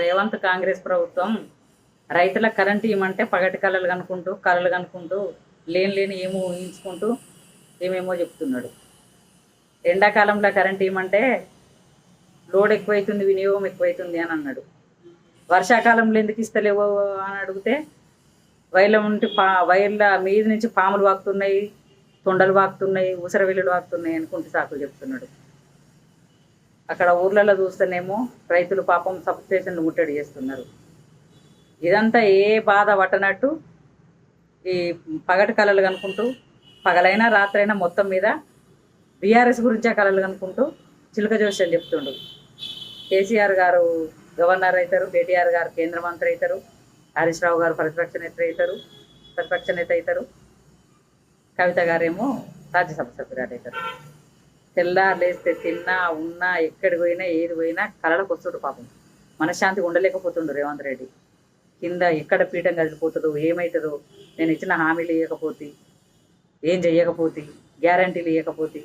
రేవంత్ కాంగ్రెస్ ప్రభుత్వం రైతుల కరెంటు ఇవ్వమంటే పగటి కళలు కనుక్కుంటూ కళలు కనుక్కుంటూ లేని లేని ఏమో ఊహించుకుంటూ ఏమేమో చెప్తున్నాడు. ఎండాకాలంలో కరెంట్ ఇవ్వమంటే లోడ్ ఎక్కువైతుంది వినియోగం ఎక్కువైతుంది అని అన్నాడు. వర్షాకాలంలో ఎందుకు ఇస్తలేవు అని అడిగితే వైర్ల ఉంటే పా వైర్ల మీద నుంచి పాములు వాకుతున్నాయి తొండలు వాకుతున్నాయి ఊసర వెల్లులు వాకుతున్నాయి అనుకుంటూ సాకులు చెప్తున్నాడు. అక్కడ ఊర్లలో చూస్తేనేమో రైతులు పాపం సబ్ స్టేషన్లు ముట్టడి చేస్తున్నారు. ఇదంతా ఏ బాధ పట్టనట్టు ఈ పగటి కళలు కనుక్కుంటూ పగలైనా రాత్రైనా మొత్తం మీద బీఆర్ఎస్ గురించే కళలు కనుక్కుంటూ చిలుక జోష్యం చెప్తుండు. కేసీఆర్ గారు గవర్నర్ అవుతారు కేటీఆర్ గారు కేంద్ర మంత్రి అవుతారు హరీష్ రావు గారు ప్రతిపక్ష నేత అవుతారు ప్రతిపక్ష నేత అవుతారు. కవిత గారేమో రాజ్యసభ సభ్యురాలు అవుతారు. తెల్లారులేస్తే తిన్నా ఉన్నా ఎక్కడికి పోయినా ఏది పోయినా కలలకు వస్తుడు పాపం. మనశ్శాంతిగా ఉండలేకపోతుండు రేవంత్ రెడ్డి. కింద ఎక్కడ పీఠం కలిగిపోతుందో ఏమవుతుందో నేను ఇచ్చిన హామీలు ఇవ్వకపోతే ఏం చెయ్యకపోతే గ్యారంటీలు ఇవ్వకపోతే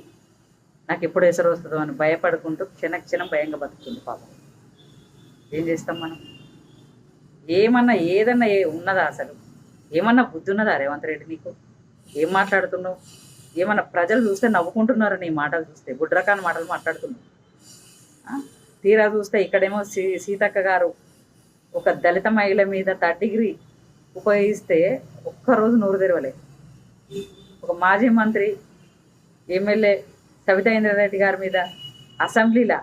నాకు ఎప్పుడు ఎసరు వస్తుందో అని భయపడుకుంటూ క్షణ క్షణం భయంగా బతుకుతుంది పాపం. ఏం చేస్తాం మనం? ఏమన్నా ఏదన్నా ఏ ఉన్నదా అసలు? ఏమన్నా బుద్ధి ఉన్నదా రేవంత్ రెడ్డి నీకు? ఏం మాట్లాడుతున్నావు? ఏమన్నా ప్రజలు చూస్తే నవ్వుకుంటున్నారు నీ మాటలు చూస్తే? బుడ్రకాని మాటలు మాట్లాడుతున్నారు తీరా చూస్తే ఇక్కడేమో సీ సీతక్క గారు ఒక దళిత మహిళ మీద థర్డ్ డిగ్రీ ఉపయోగిస్తే ఒక్కరోజు నోరు తెరవలే ఒక మాజీ మంత్రి ఎమ్మెల్యే సవితా ఇంద్రారెడ్డి గారి మీద అసెంబ్లీలో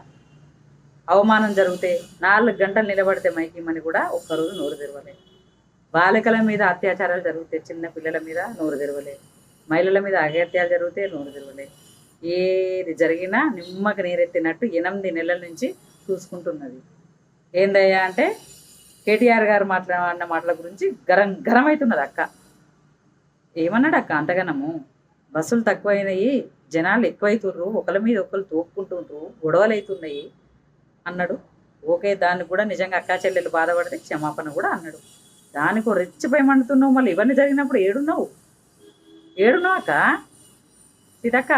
అవమానం జరిగితే నాలుగు గంటలు నిలబడితే మైకిమని కూడా ఒక్కరోజు నోరు తెరవలే బాలికల మీద అత్యాచారాలు జరిగితే చిన్న పిల్లల మీద నోరు తెరవలేదు. మహిళల మీద అగత్యాలు జరిగితే నోరు తెరవలే ఏది జరిగినా నిమ్మకి నీరెత్తినట్టు ఎనిమిది నెలల నుంచి చూసుకుంటున్నది. ఏందయ్యా అంటే కేటీఆర్ గారు మాట్లాడిన మాటల గురించి గరం గరం అవుతున్నది అక్క. ఏమన్నాడు అక్క అంతగనము? బస్సులు తక్కువైనాయి జనాలు ఎక్కువైతుర్రు ఒకరి మీద ఒకరు తోపుకుంటుండ్రు గొడవలు అవుతున్నాయి అన్నాడు. ఓకే దానికి కూడా నిజంగా అక్కా చెల్లెలు బాధపడితే క్షమాపణ కూడా అన్నాడు. దానికి రెచ్చిపోయి మండుతున్నావు మళ్ళీ. ఇవన్నీ జరిగినప్పుడు ఏడున్నావు? ఏడున్నావు అక్క సీతక్క